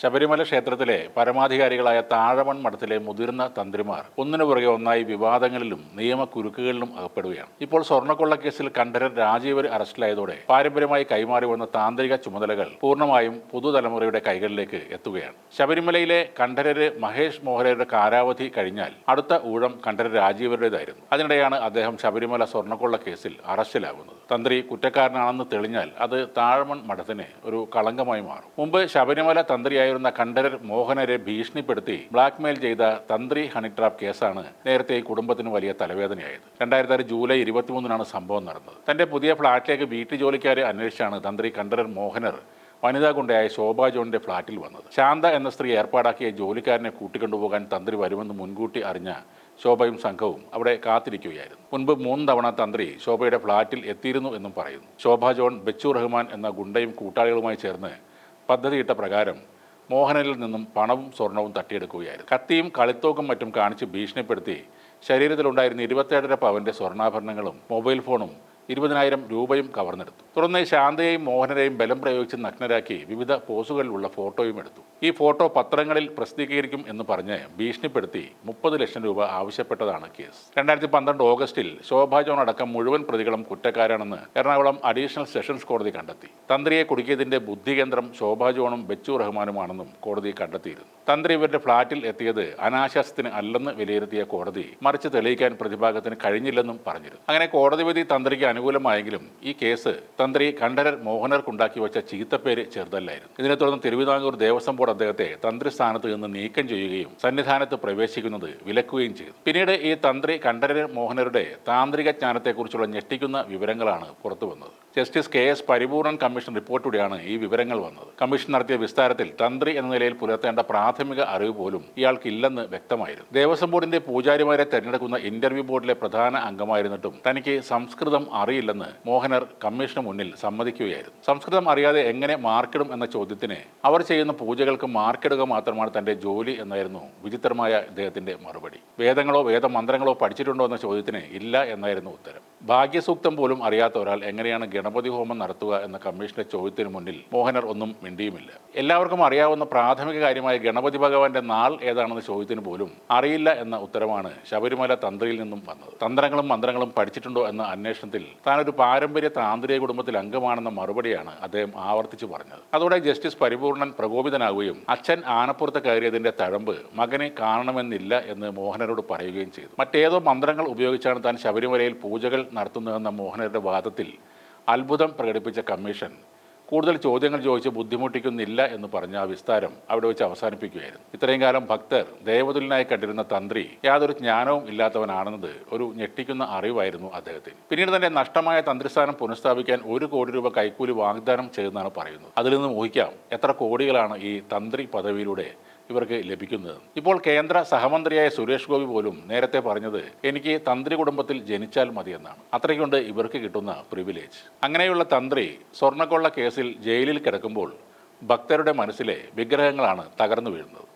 ശബരിമല ക്ഷേത്രത്തിലെ പരമാധികാരികളായ താഴമൺ മഠത്തിലെ മുതിർന്ന തന്ത്രിമാർ ഒന്നിനു പുറകെ ഒന്നായി വിവാദങ്ങളിലും നിയമക്കുരുക്കുകളിലും അകപ്പെടുകയാണ്. ഇപ്പോൾ സ്വർണക്കൊള്ള കേസിൽ കണ്ഠരൻ രാജീവർ അറസ്റ്റിലായതോടെ പാരമ്പര്യമായി കൈമാറി വന്ന താന്ത്രിക ചുമതലകൾ പൂർണമായും പുതുതലമുറയുടെ കൈകളിലേക്ക് എത്തുകയാണ്. ശബരിമലയിലെ കണ്ഠരര് മഹേഷ് മോഹനരുടെ കാലാവധി കഴിഞ്ഞാൽ അടുത്ത ഊഴം കണ്ഠരർ രാജീവരുടേതായിരുന്നു. അതിനിടെയാണ് അദ്ദേഹം ശബരിമല സ്വർണക്കൊള്ള കേസിൽ അറസ്റ്റിലാകുന്നത് തന്ത്രി കുറ്റക്കാരനാണെന്ന് തെളിഞ്ഞാൽ അത് താഴമൺ മഠത്തിന് ഒരു കളങ്കമായി മാറും. മുമ്പ് ശബരിമല തന്ത്രിയായിരുന്ന കണ്ഠരർ മോഹനരെ ഭീഷണിപ്പെടുത്തി ബ്ലാക്ക്മെയിൽ ചെയ്ത തന്ത്രി ഹണി ട്രാപ്പ് കേസാണ് നേരത്തെ ഈ കുടുംബത്തിന് വലിയ തലവേദനയായത്. രണ്ടായിരത്തി ആറ് ജൂലൈ ഇരുപത്തിമൂന്നിനാണ് സംഭവം നടന്നത്. തന്റെ പുതിയ ഫ്ളാറ്റിലേക്ക് വീട്ടു ജോലിക്കാരെ അന്വേഷിച്ചാണ് തന്ത്രി കണ്ഠരർ മോഹനർ വനിതാ ഗുണ്ടയായ ശോഭാ ജോണിന്റെ ഫ്ളാറ്റിൽ വന്നത്. ശാന്ത എന്ന സ്ത്രീ ഏർപ്പാടാക്കിയ ജോലിക്കാരനെ കൂട്ടിക്കൊണ്ടുപോകാൻ തന്ത്രി വരുമെന്ന് മുൻകൂട്ടി അറിഞ്ഞ ശോഭയും സംഘവും അവിടെ കാത്തിരിക്കുകയായിരുന്നു. മുൻപ് മൂന്ന് തവണ തന്ത്രി ശോഭയുടെ ഫ്ളാറ്റിൽ എത്തിയിരുന്നു എന്നും പറയുന്നു. ശോഭ ജോൺ ബച്ചു റഹ്മാൻ എന്ന ഗുണ്ടയും കൂട്ടാളികളുമായി ചേർന്ന് പദ്ധതിയിട്ട പ്രകാരം മോഹനനിൽ നിന്നും പണവും സ്വർണവും തട്ടിയെടുക്കുകയായിരുന്നു. കത്തിയും കളിത്തോക്കും മറ്റും കാണിച്ച് ഭീഷണിപ്പെടുത്തി ശരീരത്തിലുണ്ടായിരുന്ന ഇരുപത്തേഴര പവന്റെ സ്വർണാഭരണങ്ങളും മൊബൈൽ ഫോണും ഇരുപതിനായിരം രൂപയും കവർന്നെടുത്തു. തുടർന്ന് ശാന്തയെയും മോഹനരെയും ബലം പ്രയോഗിച്ച് നഗ്നരാക്കി വിവിധ പോസുകളിലുള്ള ഫോട്ടോയും എടുത്തു. ഈ ഫോട്ടോ പത്രങ്ങളിൽ പ്രസിദ്ധീകരിക്കും എന്ന് പറഞ്ഞ് ഭീഷണിപ്പെടുത്തി മുപ്പത് ലക്ഷം രൂപ ആവശ്യപ്പെട്ടതാണ് കേസ്. രണ്ടായിരത്തി പന്ത്രണ്ട് ഓഗസ്റ്റിൽ ശോഭാ ജോൺ അടക്കം മുഴുവൻ പ്രതികളും കുറ്റക്കാരാണെന്ന് എറണാകുളം അഡീഷണൽ സെഷൻസ് കോടതി കണ്ടെത്തി. തന്ത്രിയെ കുടുക്കിയതിന്റെ ബുദ്ധികേന്ദ്രം ശോഭാ ജോണും ബച്ചു റഹ്മാനുമാണെന്നും കോടതി കണ്ടെത്തിയിരുന്നു. തന്ത്രി ഇവരുടെ ഫ്ളാറ്റിൽ എത്തിയത് അനാശാസ്യത്തിന് അല്ലെന്ന് വിലയിരുത്തിയ കോടതി മറിച്ച് തെളിയിക്കാൻ പ്രതിഭാഗത്തിന് കഴിഞ്ഞില്ലെന്നും പറഞ്ഞിരുന്നു. അങ്ങനെ കോടതി വിധി തന്ത്രിക്ക് അനുകൂലമായെങ്കിലും ഈ കേസ് തന്ത്രി കണ്ഠരർ മോഹനർക്കുണ്ടാക്കി വെച്ച ചീത്തപ്പേര് ചെറുതല്ലായിരുന്നു. ഇതിനെ തുടർന്ന് തിരുവിതാംകൂർ ദേവസ്വം ബോർഡ് അദ്ദേഹത്തെ തന്ത്രി സ്ഥാനത്ത് നിന്ന് നീക്കം ചെയ്യുകയും സന്നിധാനത്ത് പ്രവേശിക്കുന്നത് വിലക്കുകയും ചെയ്തു. പിന്നീട് ഈ തന്ത്രി കണ്ഠരർ മോഹനരുടെ താന്ത്രിക ജ്ഞാനത്തെക്കുറിച്ചുള്ള ഞെട്ടിക്കുന്ന വിവരങ്ങളാണ് പുറത്തു വന്നത് justice K S Paripoornan commission റിപ്പോർട്ടിലൂടെയാണ് ഈ വിവരങ്ങൾ വന്നത്. കമ്മീഷൻ നടത്തിയ വിസ്താരത്തിൽ തന്ത്രി എന്ന നിലയിൽ പുലർത്തേണ്ട പ്രാഥമിക അറിവ് പോലും ഇയാൾക്കില്ലെന്ന് വ്യക്തമായിരുന്നു. ദേവസ്വം ബോർഡിന്റെ പൂജാരിമാരെ തെരഞ്ഞെടുക്കുന്ന ഇന്റർവ്യൂ ബോർഡിലെ പ്രധാന അംഗമായിരുന്നിട്ടും തനിക്ക് സംസ്കൃതം അറിയില്ലെന്ന് മോഹനർ കമ്മീഷന് മുന്നിൽ സമ്മതിക്കുകയായിരുന്നു. സംസ്കൃതം അറിയാതെ എങ്ങനെ മാർക്കിടും എന്ന ചോദ്യത്തിന് അവർ ചെയ്യുന്ന പൂജകൾക്ക് മാർക്കിടുക മാത്രമാണ് തന്റെ ജോലി എന്നായിരുന്നു വിചിത്രമായ ഇദ്ദേഹത്തിന്റെ മറുപടി. വേദങ്ങളോ വേദമന്ത്രങ്ങളോ പഠിച്ചിട്ടുണ്ടോ എന്ന ചോദ്യത്തിന് ഇല്ല എന്നായിരുന്നു ഉത്തരം. ഭാഗ്യസൂക്തം പോലും അറിയാത്ത ഒരാൾ എങ്ങനെയാണ് ഗണപതി ഹോമം നടത്തുക എന്ന കമ്മീഷന്റെ ചോദ്യത്തിന് മുന്നിൽ മോഹനർ ഒന്നും മിണ്ടിയുമില്ല. എല്ലാവർക്കും അറിയാവുന്ന പ്രാഥമിക കാര്യമായ ഗണപതി ഭഗവാന്റെ നാൾ ഏതാണെന്ന ചോദ്യത്തിന് പോലും അറിയില്ല എന്ന ഉത്തരമാണ് ശബരിമല തന്ത്രിയിൽ നിന്നും വന്നത്. തന്ത്രങ്ങളും മന്ത്രങ്ങളും പഠിച്ചിട്ടുണ്ടോ എന്ന അന്വേഷണത്തിൽ താനൊരു പാരമ്പര്യ താന്ത്രിക കുടുംബത്തിൽ അംഗമാണെന്ന മറുപടിയാണ് അദ്ദേഹം ആവർത്തിച്ചു പറഞ്ഞത്. അതോടെ ജസ്റ്റിസ് പരിപൂർണൻ പ്രകോപിതനാവുകയും അച്ഛൻ ആനപ്പുറത്ത് കയറിയതിന്റെ തഴമ്പ് മകനെ കാണണമെന്നില്ല എന്ന് മോഹനരോട് പറയുകയും ചെയ്തു. മറ്റേതോ മന്ത്രങ്ങൾ ഉപയോഗിച്ചാണ് താൻ ശബരിമലയിൽ പൂജകൾ നടത്തുന്നതെന്ന മോഹനരുടെ വാദത്തിൽ അത്ഭുതം പ്രകടിപ്പിച്ച കമ്മീഷൻ കൂടുതൽ ചോദ്യങ്ങൾ ചോദിച്ച് ബുദ്ധിമുട്ടിക്കുന്നില്ല എന്ന് പറഞ്ഞ ആ വിസ്താരം അവിടെ വെച്ച് അവസാനിപ്പിക്കുകയായിരുന്നു. ഇത്രയും കാലം ഭക്തർ ദേവതുലിനായി കണ്ടിരുന്ന തന്ത്രി യാതൊരു ജ്ഞാനവും ഇല്ലാത്തവനാണെന്നത് ഒരു ഞെട്ടിക്കുന്ന അറിവായിരുന്നു അദ്ദേഹത്തിന്. പിന്നീട് തന്നെ നഷ്ടമായ തന്ത്രിസ്ഥാനം പുനഃസ്ഥാപിക്കാൻ ഒരു കോടി രൂപ കൈക്കൂലി വാഗ്ദാനം ചെയ്തെന്നാണ് പറയുന്നത്. അതിൽ നിന്ന് ഊഹിക്കാം എത്ര കോടികളാണ് ഈ തന്ത്രി പദവിയിലൂടെ ഇവർക്ക് ലഭിക്കുന്നത്. ഇപ്പോൾ കേന്ദ്ര സഹമന്ത്രിയായ സുരേഷ് ഗോപി പോലും നേരത്തെ പറഞ്ഞത് എനിക്ക് തന്ത്രി കുടുംബത്തിൽ ജനിച്ചാൽ മതിയെന്നാണ്. അത്രയ്ക്കൊണ്ട് ഇവർക്ക് കിട്ടുന്ന പ്രിവിലേജ് അങ്ങനെയുള്ള തന്ത്രി സ്വർണക്കൊള്ള കേസിൽ ജയിലിൽ കിടക്കുമ്പോൾ ഭക്തരുടെ മനസ്സിലെ വിഗ്രഹങ്ങളാണ് തകർന്നു വീഴുന്നത്.